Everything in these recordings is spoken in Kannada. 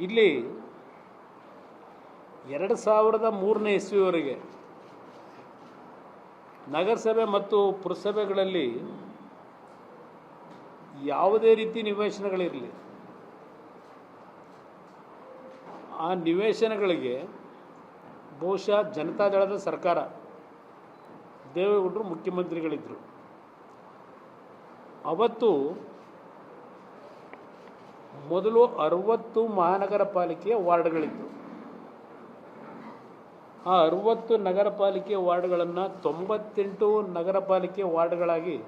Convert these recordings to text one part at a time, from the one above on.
ಇಲ್ಲಿ ಎರಡು ಸಾವಿರದ ಮೂರನೇ ಇಸ್ವಿವರೆಗೆ ನಗರಸಭೆ ಮತ್ತು ಪುರಸಭೆಗಳಲ್ಲಿ ಯಾವುದೇ ರೀತಿ ನಿವೇಶನಗಳಿರಲಿ, ಆ ನಿವೇಶನಗಳಿಗೆ ಬಹುಶಃ ಜನತಾದಳದ ಸರ್ಕಾರ, ದೇವೇಗೌಡರು ಮುಖ್ಯಮಂತ್ರಿಗಳಿದ್ದರು ಅವತ್ತು ಮೊದಲು ಅರವತ್ತು ಮಹಾನಗರ ಪಾಲಿಕೆಯ ವಾರ್ಡ್ಗಳಿತ್ತು. ಆ ಅರವತ್ತು ನಗರ ಪಾಲಿಕೆ ವಾರ್ಡ್ಗಳನ್ನು ತೊಂಬತ್ತೆಂಟು ನಗರ ಪಾಲಿಕೆ ವಾರ್ಡ್ಗಳಾಗಿ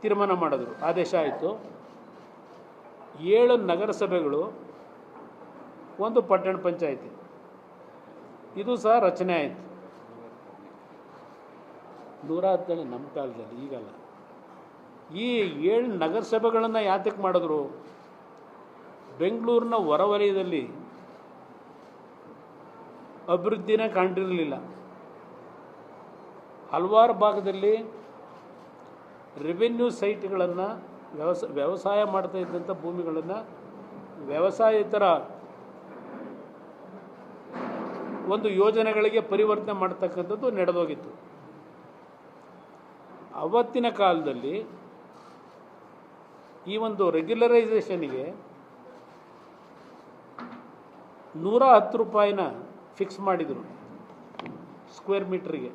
ತೀರ್ಮಾನ ಮಾಡಿದ್ರು. ಆದೇಶ ಆಯಿತು. ಏಳು ನಗರಸಭೆಗಳು, ಒಂದು ಪಟ್ಟಣ ಪಂಚಾಯಿತಿ. ಇದು ಸಹ ರಚನೆ ಆಯಿತು. ನೂರ ಹತ್ತನೇ ನಮ್ಮ ಕಾಲದಲ್ಲಿ, ಈಗಲ್ಲ. ಈ ಏಳು ನಗರಸಭೆಗಳನ್ನು ಯಾತಕ್ಕೆ ಮಾಡಿದ್ರು? ಬೆಂಗಳೂರಿನ ಹೊರವಲಯದಲ್ಲಿ ಅಭಿವೃದ್ಧಿನೇ ಕಂಡಿರಲಿಲ್ಲ. ಹಲವಾರು ಭಾಗದಲ್ಲಿ ರೆವೆನ್ಯೂ ಸೈಟ್ಗಳನ್ನು ವ್ಯವಸ, ವ್ಯವಸಾಯ ಮಾಡ್ತಾ ಇದ್ದಂಥ ಭೂಮಿಗಳನ್ನು ವ್ಯವಸಾಯೇತರ ಒಂದು ಯೋಜನೆಗಳಿಗೆ ಪರಿವರ್ತನೆ ಮಾಡ್ತಕ್ಕಂಥದ್ದು ನಡೆದೋಗಿತ್ತು. ಅವತ್ತಿನ ಕಾಲದಲ್ಲಿ ಈ ಒಂದು ರೆಗ್ಯುಲರೈಸೇಷನ್ಗೆ ನೂರ ಹತ್ತು ರೂಪಾಯಿನ ಫಿಕ್ಸ್ ಮಾಡಿದರು. ಸ್ಕ್ವೇರ್ ಮೀಟ್ರಿಗೆ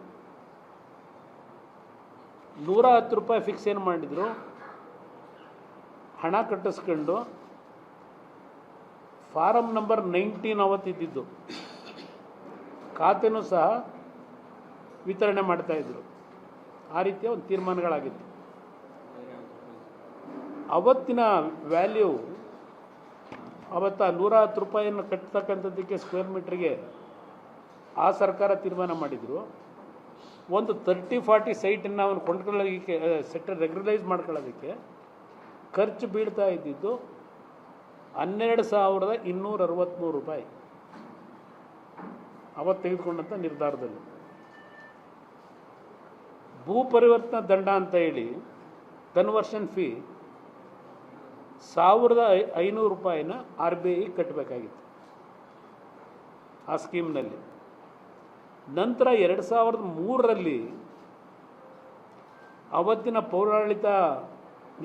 ನೂರ ಹತ್ತು ರೂಪಾಯಿ ಫಿಕ್ಸ್ ಏನು ಮಾಡಿದರು? ಹಣ ಕಟ್ಟಿಸ್ಕೊಂಡು ಫಾರಮ್ ನಂಬರ್ ನೈನ್ಟೀನ್ ಅವತ್ತಿದ್ದಿದ್ದು. ಖಾತೆನೂ ಸಹ ವಿತರಣೆ ಮಾಡ್ತಾಯಿದ್ರು ಆ ರೀತಿಯ ಒಂದು ತೀರ್ಮಾನಗಳಾಗಿತ್ತು. ಅವತ್ತಿನ ವ್ಯಾಲ್ಯೂ ಅವತ್ತು ಆ ನೂರ ಹತ್ತು ರೂಪಾಯಿಯನ್ನು ಕಟ್ತಕ್ಕಂಥದ್ದಕ್ಕೆ ಸ್ಕ್ವೇರ್ ಮೀಟ್ರಿಗೆ ಆ ಸರ್ಕಾರ ತೀರ್ಮಾನ ಮಾಡಿದರು. ಒಂದು ತರ್ಟಿ ಫಾರ್ಟಿ ಸೈಟನ್ನು ಅವನು ಕೊಂಡ್ಕೊಳ್ಳೋದಕ್ಕೆ ಸೆಟ್ ರೆಗ್ಯುಲೈಸ್ ಮಾಡ್ಕೊಳ್ಳೋದಕ್ಕೆ ಖರ್ಚು ಬೀಳ್ತಾ ಇದ್ದಿದ್ದು ಹನ್ನೆರಡು ಸಾವಿರದ ಇನ್ನೂರ ಅರವತ್ತ್ಮೂರು ರೂಪಾಯಿ. ಅವತ್ತು ತೆಗೆದುಕೊಂಡಂಥ ನಿರ್ಧಾರದಲ್ಲಿ. ಭೂ ಪರಿವರ್ತನಾ ದಂಡ ಅಂತ ಹೇಳಿ ಕನ್ವರ್ಷನ್ ಫೀ ಸಾವಿರದ ಐನೂರು ರೂಪಾಯಿನ ಆರ್ ಬಿ ಐ ಕಟ್ಟಬೇಕಾಗಿತ್ತು. ಆ ಸ್ಕೀಮ್ನಲ್ಲಿ. ನಂತರ ಎರಡು ಸಾವಿರದ ಮೂರರಲ್ಲಿ ಅವತ್ತಿನ ಪೌರಾಡಳಿತ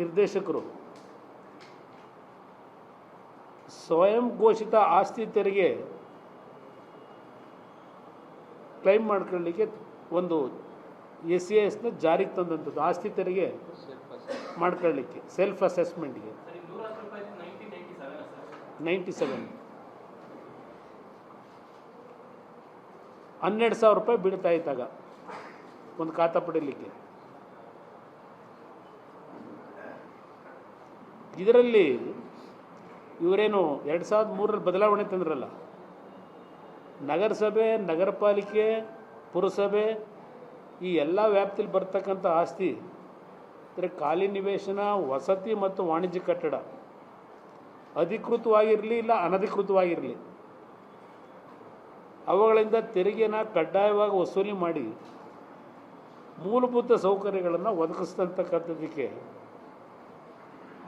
ನಿರ್ದೇಶಕರು ಸ್ವಯಂ ಘೋಷಿತ ಆಸ್ತಿ ತೆರಿಗೆ ಕ್ಲೈಮ್ ಮಾಡ್ಕೊಳ್ಳಿಕ್ಕೆ ಒಂದು ಎಸ್ ಸಿ ಎಸ್ನ ಜಾರಿಗೆ ತಂದಂಥದ್ದು. ಆಸ್ತಿ ತೆರಿಗೆ ಮಾಡ್ಕೊಳ್ಳಿಕ್ಕೆ ಸೆಲ್ಫ್ ಅಸೆಸ್ಮೆಂಟ್ಗೆ ನೈಂಟಿ ಸೆವೆನ್. ಹನ್ನೆರಡು ಸಾವಿರ ರೂಪಾಯಿ ಬೀಳ್ತಾ ಇದ್ದಾಗ ಒಂದು ಖಾತಾ ಪಡೀಲಿಕ್ಕೆ. ಇದರಲ್ಲಿ ಇವರೇನು ಎರಡು ಸಾವಿರದ ಮೂರರಲ್ಲಿ ಬದಲಾವಣೆ ತಂದ್ರಲ್ಲ? ನಗರಸಭೆ ನಗರ ಪಾಲಿಕೆ ಪುರಸಭೆ, ಈ ಎಲ್ಲ ವ್ಯಾಪ್ತಿಯಲ್ಲಿ ಬರ್ತಕ್ಕಂಥ ಆಸ್ತಿ, ಅಂದರೆ ಖಾಲಿ ನಿವೇಶನ, ವಸತಿ ಮತ್ತು ವಾಣಿಜ್ಯ ಕಟ್ಟಡ. ಅಧಿಕೃತವಾಗಿರಲಿ ಇಲ್ಲ ಅನಧಿಕೃತವಾಗಿರಲಿ. ಅವುಗಳಿಂದ ತೆರಿಗೆನ ಕಡ್ಡಾಯವಾಗಿ ವಸೂಲಿ ಮಾಡಿ ಮೂಲಭೂತ ಸೌಕರ್ಯಗಳನ್ನು ಒದಗಿಸ್ತಕ್ಕಂಥದ್ದಕ್ಕೆ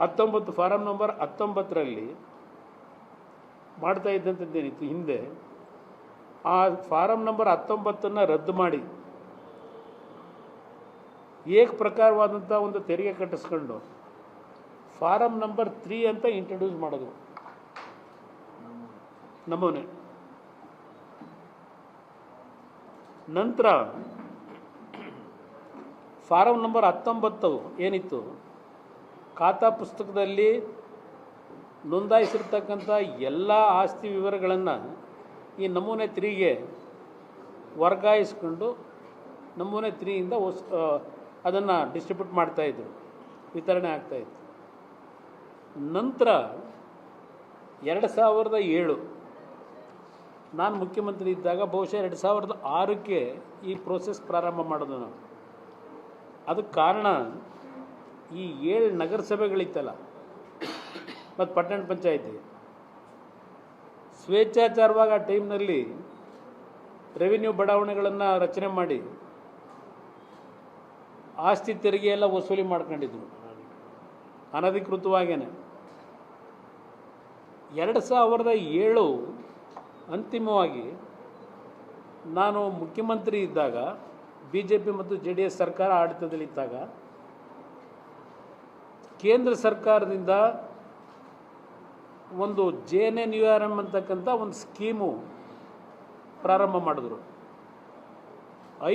ಹತ್ತೊಂಬತ್ತು, ಫಾರಂ ನಂಬರ್ ಹತ್ತೊಂಬತ್ತರಲ್ಲಿ ಮಾಡ್ತಾ ಇದ್ದಂಥದ್ದೇನಿತ್ತು ಹಿಂದೆ ಆ ಫಾರಂ ನಂಬರ್ ಹತ್ತೊಂಬತ್ತನ್ನು ರದ್ದು ಮಾಡಿ ಏಕ ಪ್ರಕಾರವಾದಂಥ ಒಂದು ತೆರಿಗೆ ಕಟ್ಟಿಸ್ಕೊಂಡು ಫಾರಂ ನಂಬರ್ ತ್ರೀ ಅಂತ ಇಂಟ್ರೊಡ್ಯೂಸ್ ಮಾಡೋದು. ನಮೂನೆ ನಂತರ ಫಾರಂ ನಂಬರ್ ಹತ್ತೊಂಬತ್ತು ಏನಿತ್ತು? ಖಾತಾ ಪುಸ್ತಕದಲ್ಲಿ ನೋಂದಾಯಿಸಿರ್ತಕ್ಕಂಥ ಎಲ್ಲ ಆಸ್ತಿ ವಿವರಗಳನ್ನು ಈ ನಮೂನೆ ತ್ರೀಗೆ ವರ್ಗಾಯಿಸ್ಕೊಂಡು ನಮೂನೆ ತ್ರೀಯಿಂದ ಹೊಸ ಅದನ್ನು ಡಿಸ್ಟ್ರಿಬ್ಯೂಟ್ ಮಾಡ್ತಾಯಿದ್ರು ವಿತರಣೆ ಆಗ್ತಾಯಿತ್ತು ನಂತರ ಎರಡು ಸಾವಿರದ ಏಳು ನಾನು ಮುಖ್ಯಮಂತ್ರಿ ಇದ್ದಾಗ ಬಹುಶಃ ಎರಡು ಸಾವಿರದ ಆರಕ್ಕೆ ಈ ಪ್ರೋಸೆಸ್ ಪ್ರಾರಂಭ ಮಾಡೋದು ನಾವು ಅದಕ್ಕೆ ಕಾರಣ ಈ ಏಳು ನಗರಸಭೆಗಳಿತ್ತಲ್ಲ, ಮತ್ತು ಪಟ್ಟಣ ಪಂಚಾಯತಿ. ಸ್ವೇಚ್ಛಾಚಾರವಾಗಿ ಆ ಟೈಮ್ನಲ್ಲಿ ರೆವಿನ್ಯೂ ಬಡಾವಣೆಗಳನ್ನು ರಚನೆ ಮಾಡಿ ಆಸ್ತಿ ತೆರಿಗೆ ಎಲ್ಲ ವಸೂಲಿ ಮಾಡ್ಕೊಂಡಿದ್ರು. ಅನಧಿಕೃತವಾಗೇನೆ ಎರಡು ಸಾವಿರದ ಏಳು ಅಂತಿಮವಾಗಿ ನಾನು ಮುಖ್ಯಮಂತ್ರಿ ಇದ್ದಾಗ ಬಿ ಜೆ ಪಿ ಮತ್ತು ಜೆ ಡಿ ಎಸ್ ಸರ್ಕಾರ ಆಡಳಿತದಲ್ಲಿದ್ದಾಗ, ಕೇಂದ್ರ ಸರ್ಕಾರದಿಂದ ಒಂದು J N N U R M ಅಂತಕ್ಕಂಥ ಒಂದು ಸ್ಕೀಮು ಪ್ರಾರಂಭ ಮಾಡಿದ್ರು.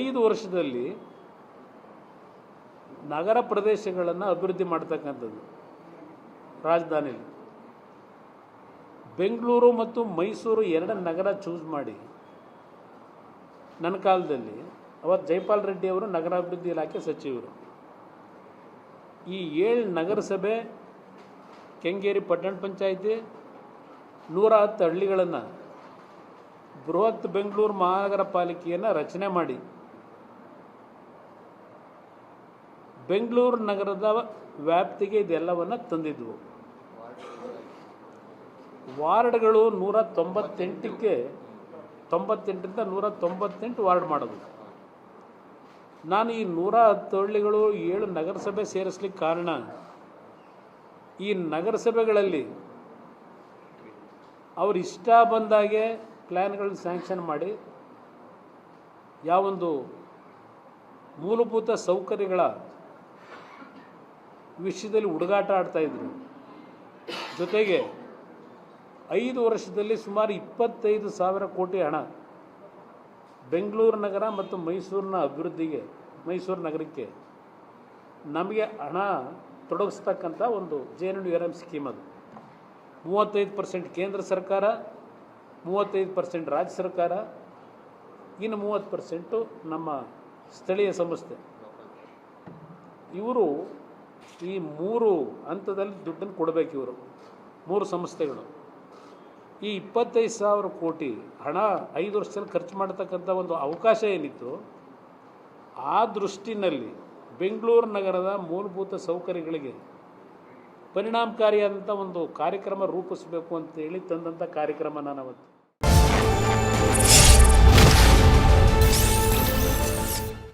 ಐದು ವರ್ಷದಲ್ಲಿ ನಗರ ಪ್ರದೇಶಗಳನ್ನು ಅಭಿವೃದ್ಧಿ ಮಾಡ್ತಕ್ಕಂಥದ್ದು ರಾಜಧಾನಿಯಲ್ಲಿ ಬೆಂಗಳೂರು ಮತ್ತು ಮೈಸೂರು ಎರಡು ನಗರ ಚೂಸ್ ಮಾಡಿ. ನನ್ನ ಕಾಲದಲ್ಲಿ ಅವತ್ತು ಜೈಪಾಲ್ ರೆಡ್ಡಿ ಅವರು ನಗರಾಭಿವೃದ್ಧಿ ಇಲಾಖೆ ಸಚಿವರು. ಈ ಏಳು ನಗರಸಭೆ, ಕೆಂಗೇರಿ ಪಟ್ಟಣ ಪಂಚಾಯಿತಿ, ನೂರ ಹತ್ತು ಹಳ್ಳಿಗಳನ್ನು ಬೃಹತ್ ಬೆಂಗಳೂರು ಮಹಾನಗರ ಪಾಲಿಕೆಯನ್ನು ರಚನೆ ಮಾಡಿ. ಬೆಂಗಳೂರು ನಗರದ ವ್ಯಾಪ್ತಿಗೆ ಇದೆಲ್ಲವನ್ನು ತಂದಿದ್ವು. ವಾರ್ಡ್ಗಳು ನೂರ ತೊಂಬತ್ತೆಂಟಕ್ಕೆ, ತೊಂಬತ್ತೆಂಟರಿಂದ ನೂರ ತೊಂಬತ್ತೆಂಟು ವಾರ್ಡ್ ಮಾಡೋದು. ನಾನು ಈ ನೂರ ಹತ್ತು ಹಳ್ಳಿಗಳು ಏಳು ನಗರಸಭೆ ಸೇರಿಸ್ಲಿಕ್ಕೆ ಕಾರಣ, ಈ ನಗರಸಭೆಗಳಲ್ಲಿ ಅವ್ರ ಇಷ್ಟ ಬಂದಾಗೆ ಪ್ಲ್ಯಾನ್ಗಳನ್ನ ಸ್ಯಾಂಕ್ಷನ್ ಮಾಡಿ, ಯಾವೊಂದು ಮೂಲಭೂತ ಸೌಕರ್ಯಗಳ ವಿಷಯದಲ್ಲಿ ಹುಡುಗಾಟ ಆಡ್ತಾಯಿದ್ರು ಜೊತೆಗೆ ಐದು ವರ್ಷದಲ್ಲಿ ಸುಮಾರು ಇಪ್ಪತ್ತೈದು ಸಾವಿರ ಕೋಟಿ ಹಣ ಬೆಂಗಳೂರು ನಗರ ಮತ್ತು ಮೈಸೂರಿನ ಅಭಿವೃದ್ಧಿಗೆ, ಮೈಸೂರು ನಗರಕ್ಕೆ ನಮಗೆ ಹಣ ತೊಡಗಿಸ್ತಕ್ಕಂಥ ಒಂದು J N U R M scheme ಅದು. ಮೂವತ್ತೈದು ಪರ್ಸೆಂಟ್ ಕೇಂದ್ರ ಸರ್ಕಾರ, ಮೂವತ್ತೈದು ಪರ್ಸೆಂಟ್ ರಾಜ್ಯ ಸರ್ಕಾರ, ಇನ್ನು ಮೂವತ್ತು ಪರ್ಸೆಂಟು ನಮ್ಮ ಸ್ಥಳೀಯ ಸಂಸ್ಥೆ. ಇವರು ಈ ಮೂರು ಹಂತದಲ್ಲಿ ದುಡ್ಡನ್ನು ಕೊಡಬೇಕು ಇವರು. ಮೂರು ಸಂಸ್ಥೆಗಳು. ಈ ಇಪ್ಪತ್ತೈದು ಸಾವಿರ ಕೋಟಿ ಹಣ ಐದು ವರ್ಷದಲ್ಲಿ ಖರ್ಚು ಮಾಡತಕ್ಕಂಥ ಒಂದು ಅವಕಾಶ ಏನಿತ್ತು? ಆ ದೃಷ್ಟಿನಲ್ಲಿ ಬೆಂಗಳೂರು ನಗರದ ಮೂಲಭೂತ ಸೌಕರ್ಯಗಳಿಗೆ ಪರಿಣಾಮಕಾರಿಯಾದಂಥ ಒಂದು ಕಾರ್ಯಕ್ರಮ ರೂಪಿಸಬೇಕು ಅಂತೇಳಿ ತಂದಂಥ ಕಾರ್ಯಕ್ರಮ ನಾನು ಅವತ್ತು